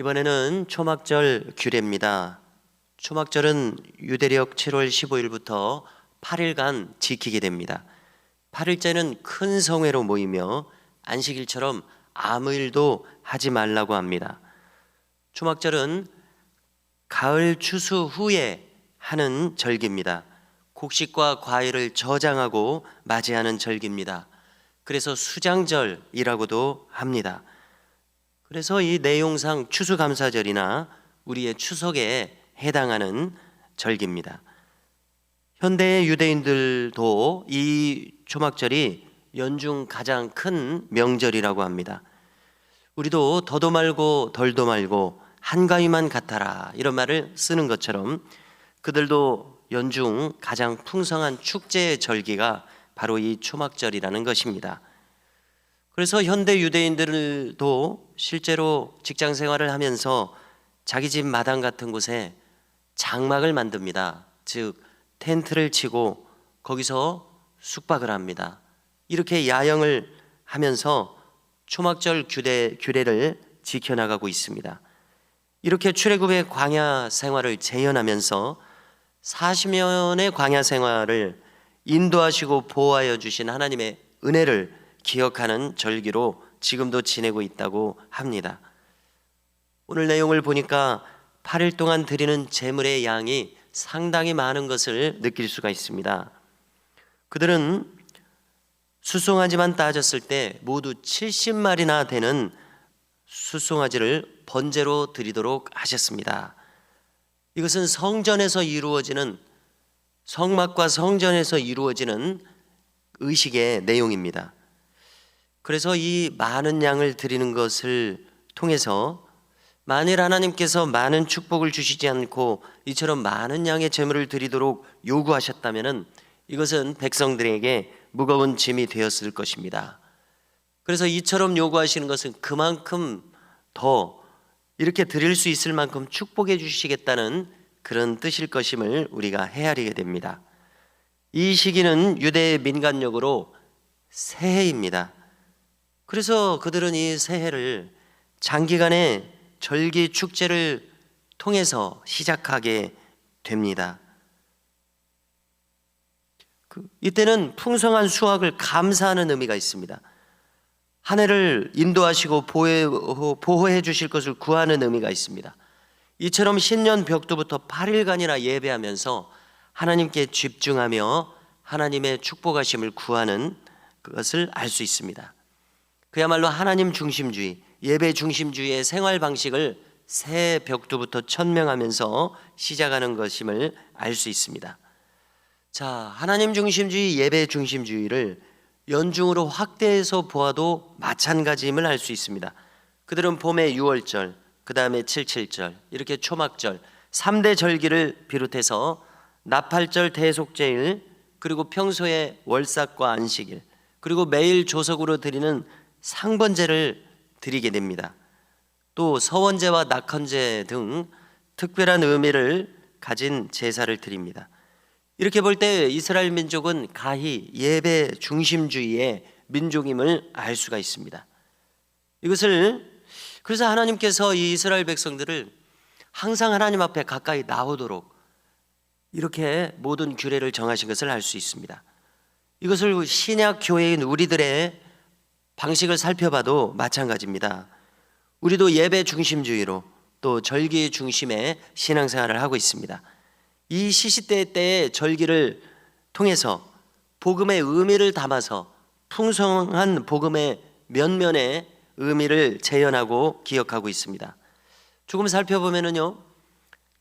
이번에는 초막절 규례입니다. 초막절은 유대력 7월 15일부터 8일간 지키게 됩니다. 8일째는 큰 성회로 모이며 안식일처럼 아무 일도 하지 말라고 합니다. 초막절은 가을 추수 후에 하는 절기입니다. 곡식과 과일을 저장하고 맞이하는 절기입니다. 그래서 수장절이라고도 합니다. 그래서 이 내용상 추수감사절이나 우리의 추석에 해당하는 절기입니다. 현대의 유대인들도 이 초막절이 연중 가장 큰 명절이라고 합니다. 우리도 더도 말고 덜도 말고 한가위만 같아라 이런 말을 쓰는 것처럼 그들도 연중 가장 풍성한 축제의 절기가 바로 이 초막절이라는 것입니다. 그래서 현대 유대인들도 실제로 직장 생활을 하면서 자기 집 마당 같은 곳에 장막을 만듭니다. 즉 텐트를 치고 거기서 숙박을 합니다. 이렇게 야영을 하면서 초막절 규례, 규례를 지켜나가고 있습니다. 이렇게 출애굽의 광야 생활을 재현하면서 40년의 광야 생활을 인도하시고 보호하여 주신 하나님의 은혜를 기억하는 절기로 지금도 지내고 있다고 합니다. 오늘 내용을 보니까 8일 동안 드리는 제물의 양이 상당히 많은 것을 느낄 수가 있습니다. 그들은 수송아지만 따졌을 때 모두 70마리나 되는 수송아지를 번제로 드리도록 하셨습니다. 이것은 성전에서 이루어지는 성막과 성전에서 이루어지는 의식의 내용입니다. 그래서 이 많은 양을 드리는 것을 통해서 만일 하나님께서 많은 축복을 주시지 않고 이처럼 많은 양의 제물을 드리도록 요구하셨다면은 이것은 백성들에게 무거운 짐이 되었을 것입니다. 그래서 이처럼 요구하시는 것은 그만큼 더 이렇게 드릴 수 있을 만큼 축복해 주시겠다는 그런 뜻일 것임을 우리가 헤아리게 됩니다. 이 시기는 유대의 민간력으로 새해입니다. 그래서 그들은 이 새해를 장기간의 절기 축제를 통해서 시작하게 됩니다. 그, 이때는 풍성한 수확을 감사하는 의미가 있습니다. 한 해를 인도하시고 보호해, 보호해 주실 것을 구하는 의미가 있습니다. 이처럼 신년 벽두부터 8일간이나 예배하면서 하나님께 집중하며 하나님의 축복하심을 구하는 그것을 알 수 있습니다. 그야말로 하나님 중심주의, 예배 중심주의의 생활 방식을 새 벽두부터 천명하면서 시작하는 것임을 알 수 있습니다. 자, 하나님 중심주의, 예배 중심주의를 연중으로 확대해서 보아도 마찬가지임을 알 수 있습니다. 그들은 봄에 6월절, 그 다음에 77절, 이렇게 초막절, 3대 절기를 비롯해서 나팔절 대속제일, 그리고 평소에 월삭과 안식일, 그리고 매일 조석으로 드리는 상번제를 드리게 됩니다. 또 서원제와 낙헌제 등 특별한 의미를 가진 제사를 드립니다. 이렇게 볼 때 이스라엘 민족은 가히 예배 중심주의의 민족임을 알 수가 있습니다. 이것을 그래서 하나님께서 이 이스라엘 백성들을 항상 하나님 앞에 가까이 나오도록 이렇게 모든 규례를 정하신 것을 알 수 있습니다. 이것을 신약 교회인 우리들의 방식을 살펴봐도 마찬가지입니다. 우리도 예배 중심주의로 또 절기 중심의 신앙생활을 하고 있습니다. 이 시시때 때의 절기를 통해서 복음의 의미를 담아서 풍성한 복음의 면면의 의미를 재현하고 기억하고 있습니다. 조금 살펴보면은요,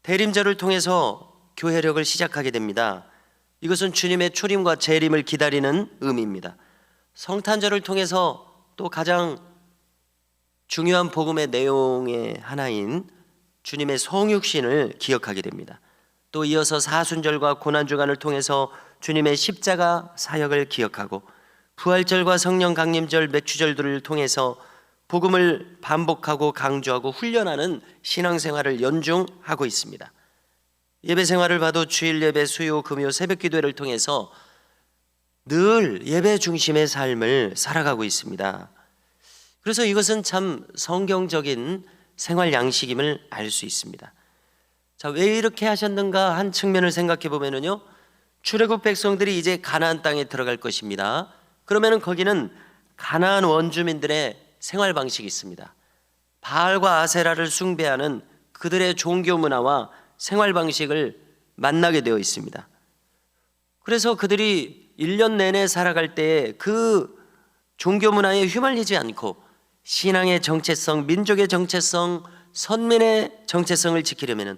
대림절을 통해서 교회력을 시작하게 됩니다. 이것은 주님의 출임과 재림을 기다리는 의미입니다. 성탄절을 통해서 또 가장 중요한 복음의 내용의 하나인 주님의 성육신을 기억하게 됩니다. 또 이어서 사순절과 고난주간을 통해서 주님의 십자가 사역을 기억하고 부활절과 성령 강림절 맥주절들을 통해서 복음을 반복하고 강조하고 훈련하는 신앙생활을 연중하고 있습니다. 예배 생활을 봐도 주일 예배, 수요, 금요, 새벽 기도회를 통해서 늘 예배 중심의 삶을 살아가고 있습니다. 그래서 이것은 참 성경적인 생활 양식임을 알 수 있습니다. 자, 왜 이렇게 하셨는가 한 측면을 생각해 보면은요. 출애굽 백성들이 이제 가나안 땅에 들어갈 것입니다. 그러면은 거기는 가나안 원주민들의 생활 방식이 있습니다. 바알과 아세라를 숭배하는 그들의 종교 문화와 생활 방식을 만나게 되어 있습니다. 그래서 그들이 1년 내내 살아갈 때에 그 종교 문화에 휘말리지 않고 신앙의 정체성, 민족의 정체성, 선민의 정체성을 지키려면은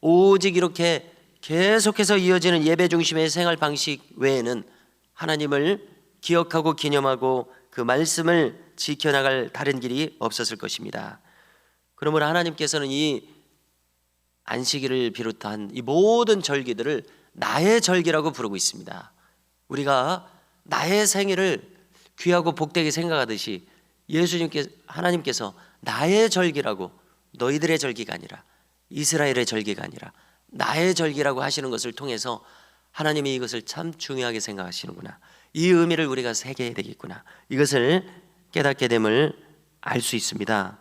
오직 이렇게 계속해서 이어지는 예배 중심의 생활 방식 외에는 하나님을 기억하고 기념하고 그 말씀을 지켜나갈 다른 길이 없었을 것입니다. 그러므로 하나님께서는 이 안식일을 비롯한 이 모든 절기들을 나의 절기라고 부르고 있습니다. 우리가 나의 생일을 귀하고 복되게 생각하듯이 예수님께 하나님께서 나의 절기라고 너희들의 절기가 아니라 이스라엘의 절기가 아니라 나의 절기라고 하시는 것을 통해서 하나님이 이것을 참 중요하게 생각하시는구나. 이 의미를 우리가 새겨야 되겠구나. 이것을 깨닫게 됨을 알 수 있습니다.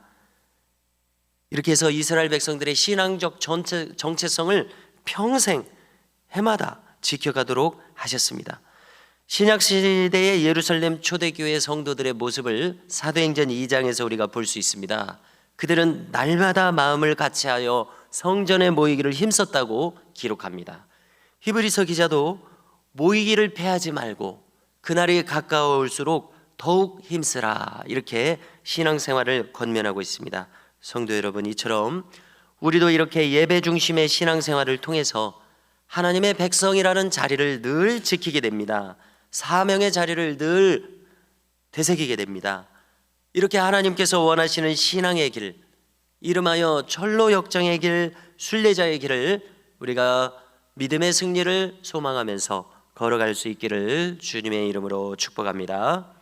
이렇게 해서 이스라엘 백성들의 신앙적 전체, 정체성을 평생 해마다 지켜가도록 하셨습니다. 신약 시대의 예루살렘 초대교회 성도들의 모습을 사도행전 2장에서 우리가 볼 수 있습니다. 그들은 날마다 마음을 같이하여 성전에 모이기를 힘썼다고 기록합니다. 히브리서 기자도 모이기를 패하지 말고 그날이 가까워올수록 더욱 힘쓰라 이렇게 신앙생활을 권면하고 있습니다. 성도 여러분 이처럼 우리도 이렇게 예배 중심의 신앙생활을 통해서 하나님의 백성이라는 자리를 늘 지키게 됩니다. 사명의 자리를 늘 되새기게 됩니다. 이렇게 하나님께서 원하시는 신앙의 길, 이름하여 철로 역정의 길, 순례자의 길을 우리가 믿음의 승리를 소망하면서 걸어갈 수 있기를 주님의 이름으로 축복합니다.